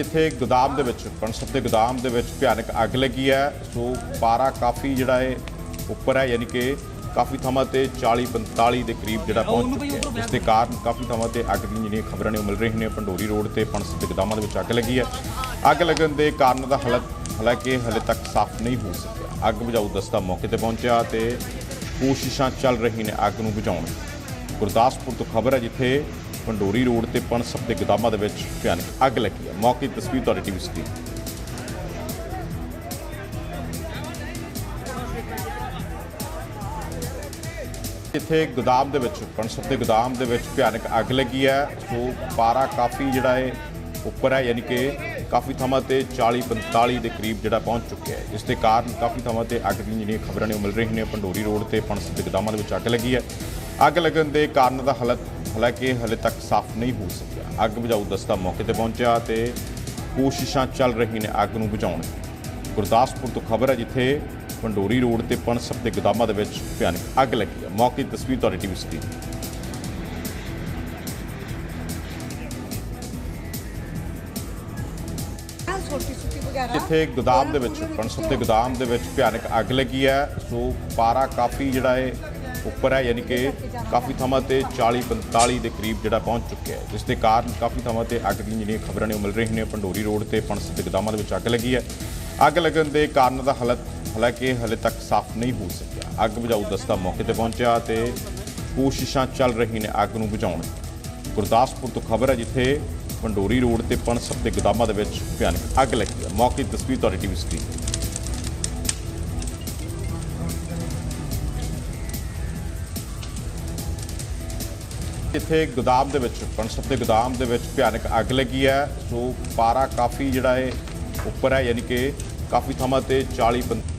ਇੱਥੇ ਗੋਦਾਮ ਦੇ ਵਿੱਚ ਪਣਸਪ ਦੇ ਗੋਦਾਮ ਦੇ ਵਿੱਚ ਭਿਆਨਕ ਅੱਗ ਲੱਗੀ ਹੈ। ਸੋ ਪਾਰਾ ਕਾਫੀ ਜਿਹੜਾ ਹੈ ਉੱਪਰ ਹੈ ਯਾਨੀ ਕਿ ਕਾਫੀ ਥਾਵਾਂ ਤੇ 40 45 ਦੇ ਕਰੀਬ ਜਿਹੜਾ ਪਹੁੰਚ ਚੁੱਕਿਆ ਹੈ। ਜਿਸ ਦੇ ਕਾਰਨ ਕਾਫੀ ਥਾਵਾਂ ਤੇ ਅੱਗ ਦੀਆਂ ਜਿਹੜੀਆਂ ਖਬਰਾਂ ਨੇ ਮਿਲ ਰਹੀਆਂ ਨੇ। ਪੰਡੋਰੀ ਰੋਡ ਤੇ ਪਣਸਪ ਦੇ ਗੋਦਾਮਾਂ ਦੇ ਵਿੱਚ ਅੱਗ ਲੱਗੀ ਹੈ। ਅੱਗ ਲੱਗਣ ਦੇ ਕਾਰਨ ਦਾ ਹਾਲਤ ਹਾਲਾਂਕਿ ਹਲੇ ਤੱਕ ਸਾਫ਼ ਨਹੀਂ ਹੋ ਸਕਿਆ। ਅੱਗ ਬੁਝਾਊ ਦਸਤਾ ਮੌਕੇ ਤੇ ਪਹੁੰਚਿਆ ਤੇ ਕੋਸ਼ਿਸ਼ਾਂ ਚੱਲ ਰਹੀਆਂ ਨੇ ਅੱਗ ਨੂੰ ਬੁਝਾਉਣ ਗੁਰਦਾਸਪੁਰ ਤੋਂ ਖਬਰ ਹੈ ਜਿੱਥੇ ਪੰਡੋਰੀ ਰੋਡ ਤੇ ਪਣਸਪ ਦੇ ਗੋਦਾਮਾਂ ਦੇ ਵਿੱਚ ਭਿਆਨਕ ਅੱਗ ਲੱਗੀ ਹੈ। ਮੌਕੇ ਦੀ ਤਸਵੀਰ ਤੁਹਾਡੀ ਟੀਵੀ ਸਕਰੀਨ ਇੱਥੇ ਗੋਦਾਮ ਦੇ ਵਿੱਚ ਪਣਸਪ ਦੇ ਗੋਦਾਮ ਦੇ ਵਿੱਚ ਭਿਆਨਕ ਅੱਗ ਲੱਗੀ ਹੈ। ਸੋ ਪਾਰਾ ਕਾਫੀ ਜਿਹੜਾ ਹੈ, ਉੱਪਰ ਹੈ, ਯਾਨੀ ਕਿ ਕਾਫੀ ਥਾਵਾਂ ਤੇ 40 45 ਦੇ ਕਰੀਬ ਜਿਹੜਾ ਪਹੁੰਚ ਚੁੱਕਿਆ ਹੈ। ਜਿਸ ਦੇ ਕਾਰਨ ਕਾਫੀ ਥਾਵਾਂ ਤੇ ਅੱਗ ਦੀਆਂ ਜਿਹੜੀਆਂ ਖਬਰਾਂ ਨੇ ਉਹ ਮਿਲ ਰਹੀਆਂ ਨੇ। ਪੰਡੋਰੀ ਰੋਡ ਤੇ ਪਣਸਪ ਦੇ ਗੋਦਾਮਾਂ ਦੇ ਵਿੱਚ ਅੱਗ ਲੱਗੀ ਹੈ। ਅੱਗ ਲੱਗਣ ਦੇ ਕਾਰਨ ਦਾ ਹਾਲਤ ਹਾਲਾਂਕਿ ਹਲੇ ਤੱਕ ਸਾਫ਼ ਨਹੀਂ ਹੋ ਸਕਿਆ। ਅੱਗ ਬੁਝਾਊ ਦਸਤਾ ਮੌਕੇ ਤੇ ਪਹੁੰਚਿਆ ਤੇ ਕੋਸ਼ਿਸ਼ਾਂ ਚੱਲ ਰਹੀਆਂ ਨੇ ਅੱਗ ਨੂੰ ਬੁਝਾਉਣ। ਦੀ ਗੁਰਦਾਸਪੁਰ ਤੋਂ ਖਬਰ ਹੈ ਜਿੱਥੇ ਪੰਡੋਰੀ ਰੋਡ ਤੇ ਪਣਸਪ ਦੇ ਗੋਦਾਮਾਂ ਦੇ ਵਿੱਚ ਭਿਆਨਕ ਅੱਗ ਲੱਗੀ ਹੈ। ਮੌਕੇ ਦੀ ਤਸਵੀਰ ਤੁਹਾਡੀ ਟੀਵੀ ਸਕਰੀਨ ਜਿੱਥੇ ਗੋਦਾਮ ਦੇ ਵਿੱਚ, ਪਣਸਪ ਦੇ ਗੋਦਾਮ ਦੇ ਵਿੱਚ ਭਿਆਨਕ ਅੱਗ ਲੱਗੀ ਹੈ। ਸੋ ਪਾਰਾ ਕਾਫੀ ਜਿਹੜਾ ਹੈ ਉੱਪਰ ਹੈ, ਯਾਨੀ ਕਿ ਕਾਫੀ ਥਾਵਾਂ ਤੇ 40 45 ਦੇ ਕਰੀਬ ਜਿਹੜਾ ਪਹੁੰਚ ਚੁੱਕਿਆ ਹੈ, ਜਿਸ ਦੇ ਕਾਰਨ ਕਾਫੀ ਥਾਵਾਂ ਤੇ ਅੱਗ ਦੀਆਂ ਜਿਹੜੀਆਂ ਖਬਰਾਂ ਨੇ ਉਹ ਮਿਲ ਰਹੀਆਂ ਨੇ। ਪੰਡੋਰੀ ਰੋਡ ਤੇ ਪਣਸਪ ਦੇ ਗੋਦਾਮਾਂ ਦੇ ਵਿੱਚ ਅੱਗ ਲੱਗੀ ਹੈ। ਅੱਗ ਲੱਗਣ ਦੇ ਕਾਰਨ ਦਾ ਹਾਲਤ ਹਾਲਾਂਕਿ ਹਲੇ ਤੱਕ ਸਾਫ਼ ਨਹੀਂ ਹੋ ਸਕਿਆ। ਅੱਗ ਬੁਝਾਊ ਦਸਤਾ ਮੌਕੇ ਤੇ ਪਹੁੰਚਿਆ ਤੇ ਕੋਸ਼ਿਸ਼ਾਂ ਚੱਲ ਰਹੀਆਂ ਨੇ ਅੱਗ ਨੂੰ ਬੁਝਾਉਣ। ਦੀਆਂ ਗੁਰਦਾਸਪੁਰ ਤੋਂ ਖਬਰ ਹੈ, ਜਿੱਥੇ ਪੰਡੋਰੀ ਰੋਡ ਤੇ ਪਣਸਪ ਦੇ ਗੋਦਾਮਾਂ ਦੇ ਵਿੱਚ ਭਿਆਨਕ ਅੱਗ ਲੱਗੀ ਹੈ। ਮੌਕੇ ਦੀ ਤਸਵੀਰ ਤੁਹਾਡੀ ਟੀਵੀ ਸਕਰੀਨ ਇੱਥੇ ਗੋਦਾਮ ਦੇ ਵਿੱਚ ਪਣਸਪ ਦੇ ਗੋਦਾਮ ਦੇ ਵਿੱਚ ਭਿਆਨਕ ਅੱਗ ਲੱਗੀ ਹੈ ਸੋ ਪਾਰਾ ਕਾਫੀ ਜਿਹੜਾ ਹੈ, ਉੱਪਰ ਹੈ, ਯਾਨੀ ਕਿ ਕਾਫੀ ਥਾਵਾਂ ਤੇ 40 45